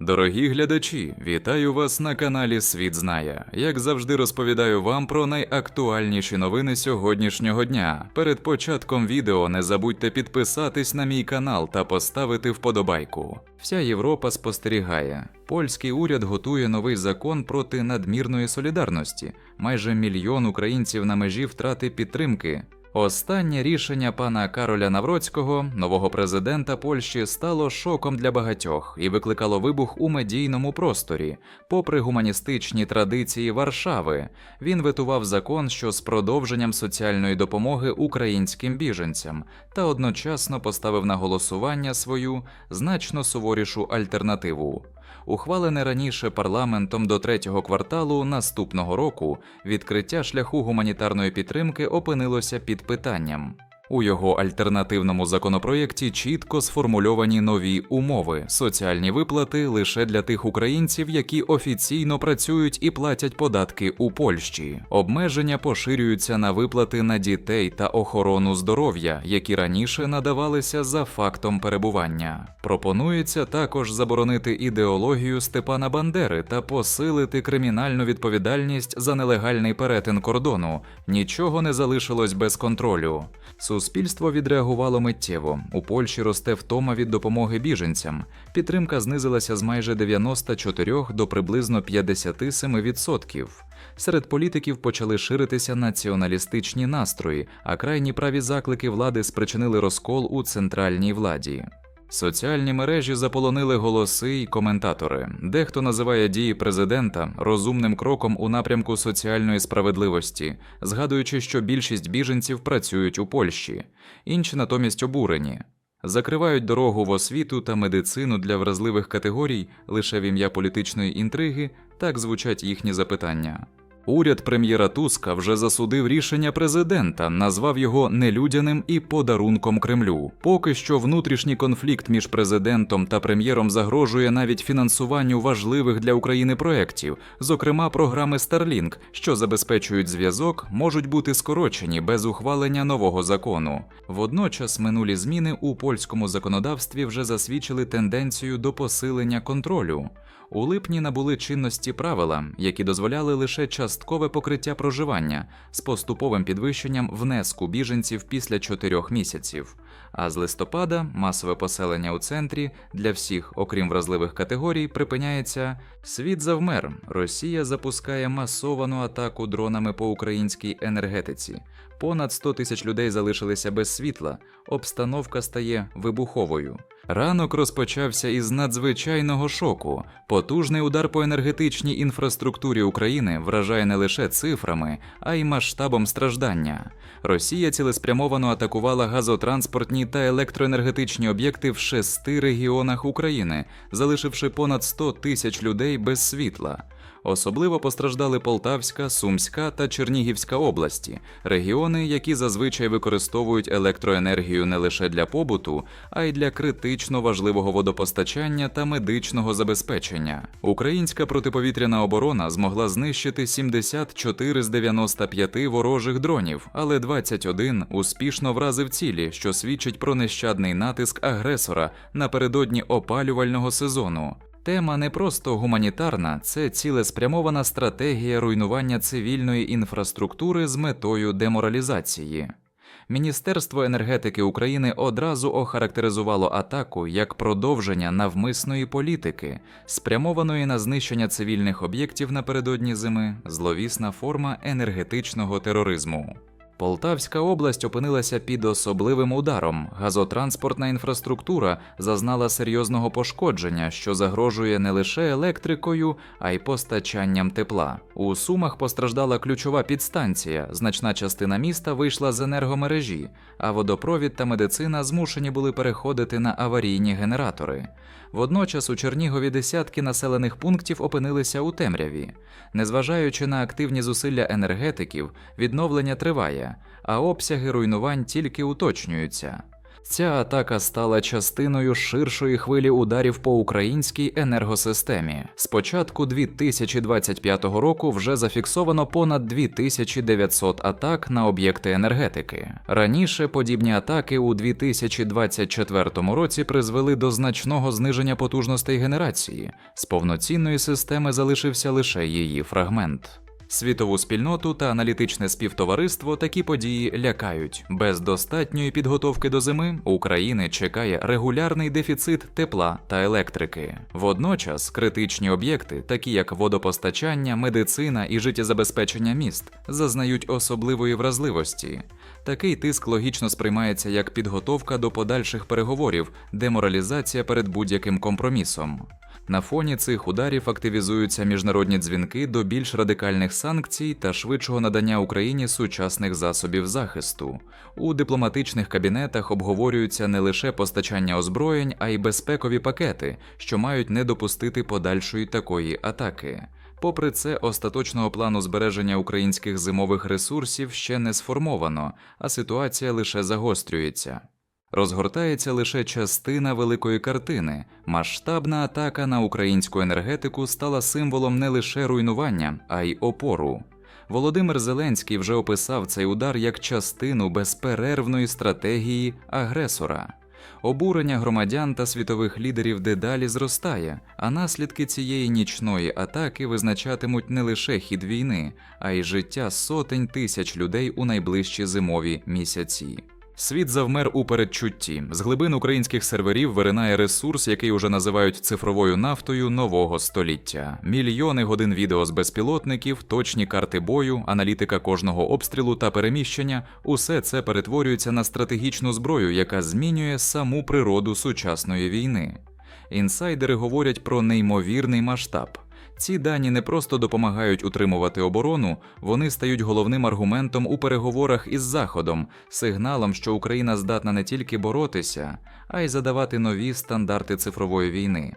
Дорогі глядачі, вітаю вас на каналі Світ Знає. Як завжди розповідаю вам про найактуальніші новини сьогоднішнього дня. Перед початком відео не забудьте підписатись на мій канал та поставити вподобайку. Вся Європа спостерігає. Польський уряд готує новий закон проти надмірної солідарності. Майже мільйон українців на межі втрати підтримки. Останнє рішення пана Кароля Навроцького, нового президента Польщі, стало шоком для багатьох і викликало вибух у медійному просторі. Попри гуманістичні традиції Варшави, він витував закон, що з продовженням соціальної допомоги українським біженцям, та одночасно поставив на голосування свою значно суворішу альтернативу. Ухвалене раніше парламентом до третього кварталу наступного року відкриття шляху гуманітарної підтримки опинилося під питанням. У його альтернативному законопроєкті чітко сформульовані нові умови: соціальні виплати лише для тих українців, які офіційно працюють і платять податки у Польщі. Обмеження поширюються на виплати на дітей та охорону здоров'я, які раніше надавалися за фактом перебування. Пропонується також заборонити ідеологію Степана Бандери та посилити кримінальну відповідальність за нелегальний перетин кордону. Нічого не залишилось без контролю. Суспільство відреагувало миттєво. У Польщі росте втома від допомоги біженцям. Підтримка знизилася з майже 94 до приблизно 57%. Серед політиків почали ширитися націоналістичні настрої, а крайні праві заклики влади спричинили розкол у центральній владі. Соціальні мережі заполонили голоси й коментатори. Дехто називає дії президента розумним кроком у напрямку соціальної справедливості, згадуючи, що більшість біженців працюють у Польщі, інші натомість обурені. Закривають дорогу в освіту та медицину для вразливих категорій лише в ім'я політичної інтриги, так звучать їхні запитання. Уряд прем'єра Туска вже засудив рішення президента, назвав його нелюдяним і подарунком Кремлю. Поки що внутрішній конфлікт між президентом та прем'єром загрожує навіть фінансуванню важливих для України проєктів, зокрема програми Starlink, що забезпечують зв'язок, можуть бути скорочені без ухвалення нового закону. Водночас минулі зміни у польському законодавстві вже засвідчили тенденцію до посилення контролю. У липні набули чинності правила, які дозволяли лише часткове покриття проживання з поступовим підвищенням внеску біженців після чотирьох місяців. А з листопада масове поселення у центрі для всіх, окрім вразливих категорій, припиняється. Світ завмер. Росія запускає масовану атаку дронами по українській енергетиці. Понад 100 тисяч людей залишилися без світла. Обстановка стає вибуховою. Ранок розпочався із надзвичайного шоку. Потужний удар по енергетичній інфраструктурі України вражає не лише цифрами, а й масштабом страждання. Росія цілеспрямовано атакувала газотранспортні та електроенергетичні об'єкти в шести регіонах України, залишивши понад 100 тисяч людей без світла. Особливо постраждали Полтавська, Сумська та Чернігівська області, регіони, які зазвичай використовують електроенергію не лише для побуту, а й для критично важливого водопостачання та медичного забезпечення. Українська протиповітряна оборона змогла знищити 74 з 95 ворожих дронів, але 21 успішно вразив цілі, що свідчить про нещадний натиск агресора напередодні опалювального сезону. Тема не просто гуманітарна, це цілеспрямована стратегія руйнування цивільної інфраструктури з метою деморалізації. Міністерство енергетики України одразу охарактеризувало атаку як продовження навмисної політики, спрямованої на знищення цивільних об'єктів напередодні зими, зловісна форма енергетичного тероризму. Полтавська область опинилася під особливим ударом. Газотранспортна інфраструктура зазнала серйозного пошкодження, що загрожує не лише електрикою, а й постачанням тепла. У Сумах постраждала ключова підстанція. Значна частина міста вийшла з енергомережі, а водопровід та медицина змушені були переходити на аварійні генератори. Водночас у Чернігові десятки населених пунктів опинилися у темряві. Незважаючи на активні зусилля енергетиків, відновлення триває, а обсяги руйнувань тільки уточнюються. Ця атака стала частиною ширшої хвилі ударів по українській енергосистемі. З початку 2025 року вже зафіксовано понад 2900 атак на об'єкти енергетики. Раніше подібні атаки у 2024 році призвели до значного зниження потужностей генерації. З повноцінної системи залишився лише її фрагмент. Світову спільноту та аналітичне співтовариство такі події лякають. Без достатньої підготовки до зими України чекає регулярний дефіцит тепла та електрики. Водночас критичні об'єкти, такі як водопостачання, медицина і життєзабезпечення міст, зазнають особливої вразливості. Такий тиск логічно сприймається як підготовка до подальших переговорів, деморалізація перед будь-яким компромісом. На фоні цих ударів активізуються міжнародні дзвінки до більш радикальних санкцій та швидшого надання Україні сучасних засобів захисту. У дипломатичних кабінетах обговорюються не лише постачання озброєнь, а й безпекові пакети, що мають не допустити подальшої такої атаки. Попри це, остаточного плану збереження українських зимових ресурсів ще не сформовано, а ситуація лише загострюється. Розгортається лише частина великої картини. Масштабна атака на українську енергетику стала символом не лише руйнування, а й опору. Володимир Зеленський вже описав цей удар як частину безперервної стратегії агресора. Обурення громадян та світових лідерів дедалі зростає, а наслідки цієї нічної атаки визначатимуть не лише хід війни, а й життя сотень тисяч людей у найближчі зимові місяці. Світ завмер у передчутті. З глибин українських серверів виринає ресурс, який уже називають цифровою нафтою нового століття. Мільйони годин відео з безпілотників, точні карти бою, аналітика кожного обстрілу та переміщення усе це перетворюється на стратегічну зброю, яка змінює саму природу сучасної війни. Інсайдери говорять про неймовірний масштаб. Ці дані не просто допомагають утримувати оборону, вони стають головним аргументом у переговорах із Заходом, сигналом, що Україна здатна не тільки боротися, а й задавати нові стандарти цифрової війни.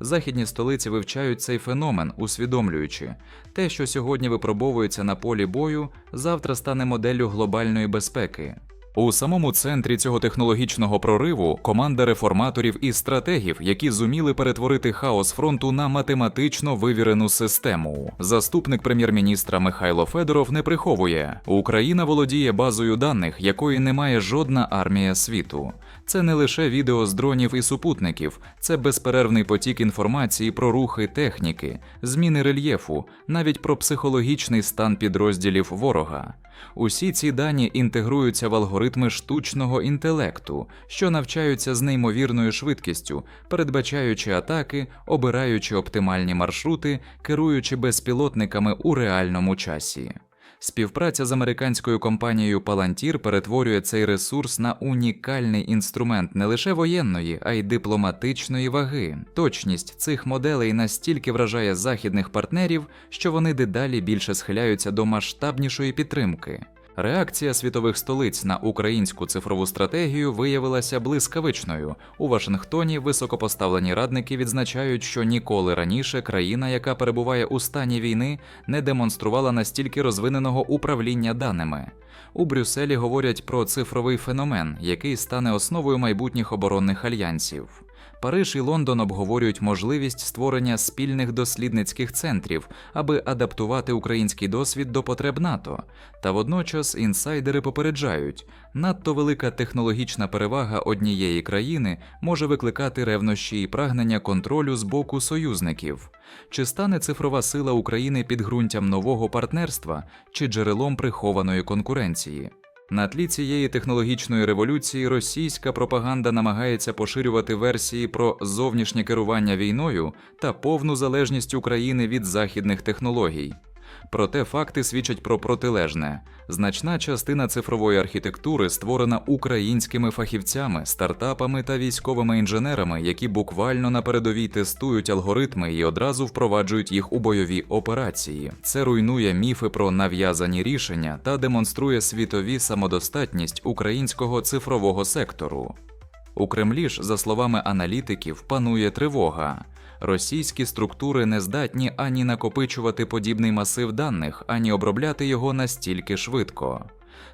Західні столиці вивчають цей феномен, усвідомлюючи, те, що сьогодні випробовується на полі бою, завтра стане моделлю глобальної безпеки. У самому центрі цього технологічного прориву команда реформаторів і стратегів, які зуміли перетворити хаос фронту на математично вивірену систему. Заступник прем'єр-міністра Михайло Федоров не приховує, Україна володіє базою даних, якої немає жодна армія світу. Це не лише відео з дронів і супутників, це безперервний потік інформації про рухи техніки, зміни рельєфу, навіть про психологічний стан підрозділів ворога. Усі ці дані інтегруються в алгоритми штучного інтелекту, що навчаються з неймовірною швидкістю, передбачаючи атаки, обираючи оптимальні маршрути, керуючи безпілотниками у реальному часі. Співпраця з американською компанією Palantir перетворює цей ресурс на унікальний інструмент не лише воєнної, а й дипломатичної ваги. Точність цих моделей настільки вражає західних партнерів, що вони дедалі більше схиляються до масштабнішої підтримки. Реакція світових столиць на українську цифрову стратегію виявилася блискавичною. У Вашингтоні високопоставлені радники відзначають, що ніколи раніше країна, яка перебуває у стані війни, не демонструвала настільки розвиненого управління даними. У Брюсселі говорять про цифровий феномен, який стане основою майбутніх оборонних альянсів. Париж і Лондон обговорюють можливість створення спільних дослідницьких центрів, аби адаптувати український досвід до потреб НАТО. Та водночас інсайдери попереджають, надто велика технологічна перевага однієї країни може викликати ревнощі і прагнення контролю з боку союзників. Чи стане цифрова сила України підґрунтям нового партнерства чи джерелом прихованої конкуренції? На тлі цієї технологічної революції російська пропаганда намагається поширювати версії про зовнішнє керування війною та повну залежність України від західних технологій. Проте факти свідчать про протилежне. Значна частина цифрової архітектури створена українськими фахівцями, стартапами та військовими інженерами, які буквально на передовій тестують алгоритми і одразу впроваджують їх у бойові операції. Це руйнує міфи про нав'язані рішення та демонструє світові самодостатність українського цифрового сектору. У Кремлі ж, за словами аналітиків, панує тривога. Російські структури не здатні ані накопичувати подібний масив даних, ані обробляти його настільки швидко.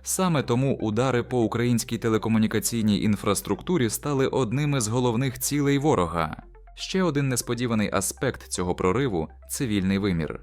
Саме тому удари по українській телекомунікаційній інфраструктурі стали одними з головних цілей ворога. Ще один несподіваний аспект цього прориву цивільний вимір.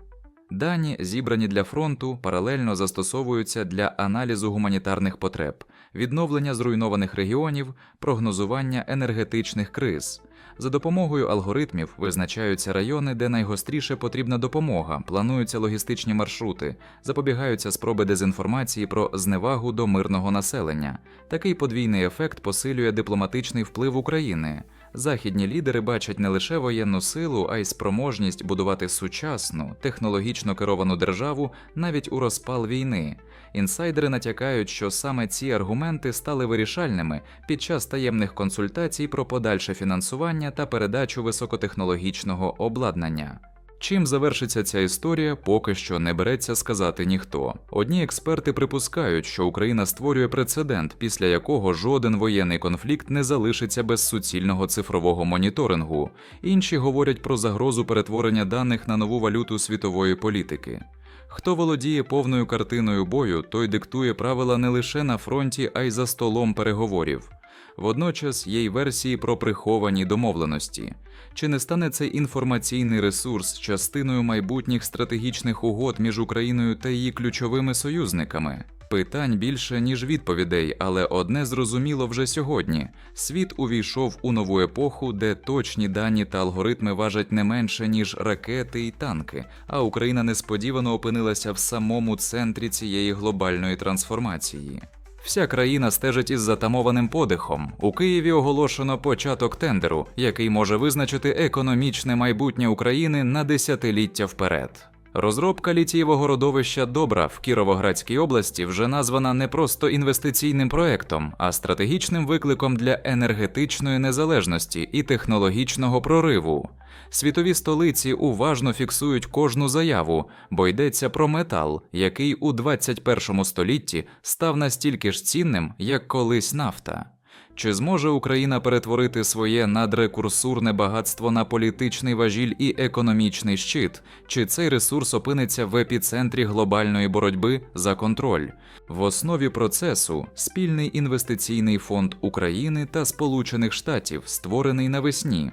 Дані, зібрані для фронту, паралельно застосовуються для аналізу гуманітарних потреб, відновлення зруйнованих регіонів, прогнозування енергетичних криз. За допомогою алгоритмів визначаються райони, де найгостріше потрібна допомога, плануються логістичні маршрути, запобігаються спроби дезінформації про зневагу до мирного населення. Такий подвійний ефект посилює дипломатичний вплив України. Західні лідери бачать не лише воєнну силу, а й спроможність будувати сучасну, технологічно керовану державу навіть у розпал війни. Інсайдери натякають, що саме ці аргументи стали вирішальними під час таємних консультацій про подальше фінансування та передачу високотехнологічного обладнання. Чим завершиться ця історія, поки що не береться сказати ніхто. Одні експерти припускають, що Україна створює прецедент, після якого жоден воєнний конфлікт не залишиться без суцільного цифрового моніторингу. Інші говорять про загрозу перетворення даних на нову валюту світової політики. Хто володіє повною картиною бою, той диктує правила не лише на фронті, а й за столом переговорів. Водночас є й версії про приховані домовленості. Чи не стане цей інформаційний ресурс частиною майбутніх стратегічних угод між Україною та її ключовими союзниками? Питань більше, ніж відповідей, але одне зрозуміло вже сьогодні: світ увійшов у нову епоху, де точні дані та алгоритми важать не менше, ніж ракети і танки, а Україна несподівано опинилася в самому центрі цієї глобальної трансформації. Вся країна стежить із затамованим подихом. У Києві оголошено початок тендеру, який може визначити економічне майбутнє України на десятиліття вперед. Розробка літієвого родовища Добра в Кіровоградській області вже названа не просто інвестиційним проектом, а стратегічним викликом для енергетичної незалежності і технологічного прориву. Світові столиці уважно фіксують кожну заяву, бо йдеться про метал, який у 21 столітті став настільки ж цінним, як колись нафта. Чи зможе Україна перетворити своє надрекурсурне багатство на політичний важіль і економічний щит? Чи цей ресурс опиниться в епіцентрі глобальної боротьби за контроль? В основі процесу спільний інвестиційний фонд України та Сполучених Штатів, створений навесні.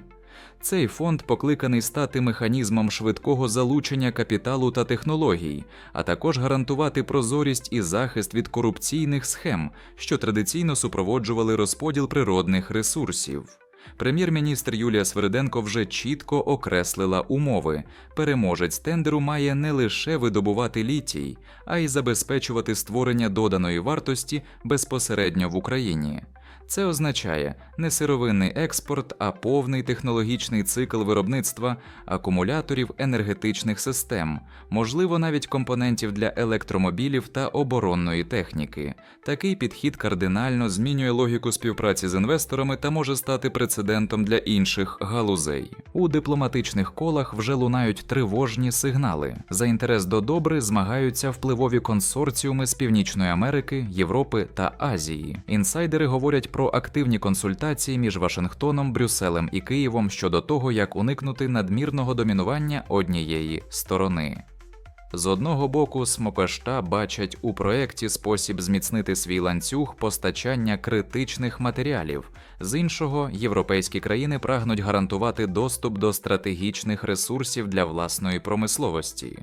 Цей фонд покликаний стати механізмом швидкого залучення капіталу та технологій, а також гарантувати прозорість і захист від корупційних схем, що традиційно супроводжували розподіл природних ресурсів. Прем'єр-міністр Юлія Свериденко вже чітко окреслила умови. Переможець тендеру має не лише видобувати літій, а й забезпечувати створення доданої вартості безпосередньо в Україні. Це означає не сировинний експорт, а повний технологічний цикл виробництва акумуляторів енергетичних систем, можливо, навіть компонентів для електромобілів та оборонної техніки. Такий підхід кардинально змінює логіку співпраці з інвесторами та може стати прецедентом для інших галузей. У дипломатичних колах вже лунають тривожні сигнали. За інтерес до добри змагаються впливові консорціуми з Північної Америки, Європи та Азії. Інсайдери говорять про активні консультації між Вашингтоном, Брюсселем і Києвом щодо того, як уникнути надмірного домінування однієї сторони. З одного боку, смокашта бачать у проєкті спосіб зміцнити свій ланцюг постачання критичних матеріалів, з іншого, європейські країни прагнуть гарантувати доступ до стратегічних ресурсів для власної промисловості.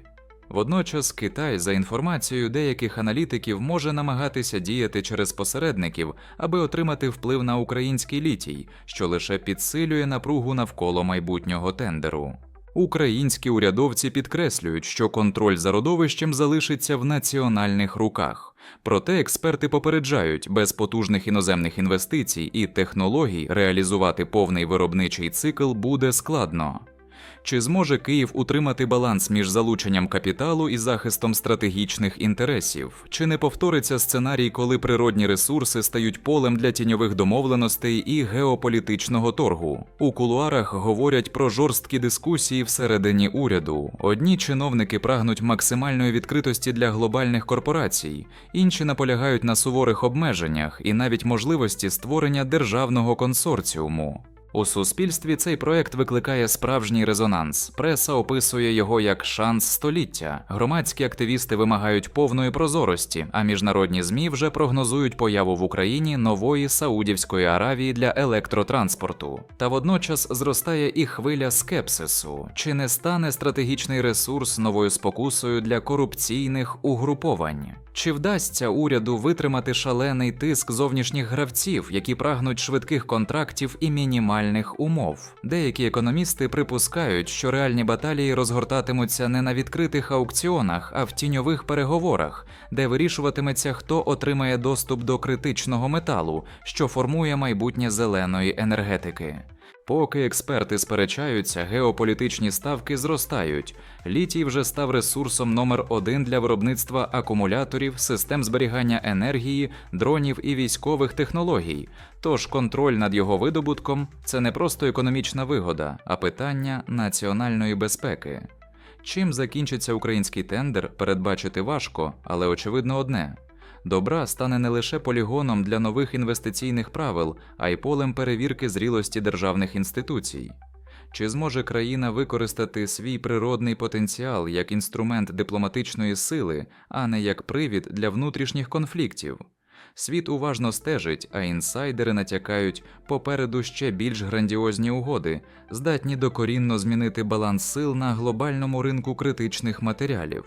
Водночас Китай, за інформацією деяких аналітиків, може намагатися діяти через посередників, аби отримати вплив на український літій, що лише підсилює напругу навколо майбутнього тендеру. Українські урядовці підкреслюють, що контроль за родовищем залишиться в національних руках. Проте експерти попереджають, без потужних іноземних інвестицій і технологій реалізувати повний виробничий цикл буде складно. Чи зможе Київ утримати баланс між залученням капіталу і захистом стратегічних інтересів? Чи не повториться сценарій, коли природні ресурси стають полем для тіньових домовленостей і геополітичного торгу? У кулуарах говорять про жорсткі дискусії всередині уряду. Одні чиновники прагнуть максимальної відкритості для глобальних корпорацій, інші наполягають на суворих обмеженнях і навіть можливості створення державного консорціуму. У суспільстві цей проект викликає справжній резонанс. Преса описує його як шанс століття. Громадські активісти вимагають повної прозорості, а міжнародні змі вже прогнозують появу в Україні нової Саудівської Аравії для електротранспорту. Та водночас зростає і хвиля скепсису: чи не стане стратегічний ресурс новою спокусою для корупційних угруповань? Чи вдасться уряду витримати шалений тиск зовнішніх гравців, які прагнуть швидких контрактів і мінімальних умов? Деякі економісти припускають, що реальні баталії розгортатимуться не на відкритих аукціонах, а в тіньових переговорах, де вирішуватиметься, хто отримає доступ до критичного металу, що формує майбутнє зеленої енергетики. Поки експерти сперечаються, геополітичні ставки зростають. Літій вже став ресурсом номер один для виробництва акумуляторів, систем зберігання енергії, дронів і військових технологій. Тож контроль над його видобутком це не просто економічна вигода, а питання національної безпеки. Чим закінчиться український тендер, передбачити важко, але очевидно одне. Добра стане не лише полігоном для нових інвестиційних правил, а й полем перевірки зрілості державних інституцій. Чи зможе країна використати свій природний потенціал як інструмент дипломатичної сили, а не як привід для внутрішніх конфліктів? Світ уважно стежить, а інсайдери натякають попереду ще більш грандіозні угоди, здатні докорінно змінити баланс сил на глобальному ринку критичних матеріалів.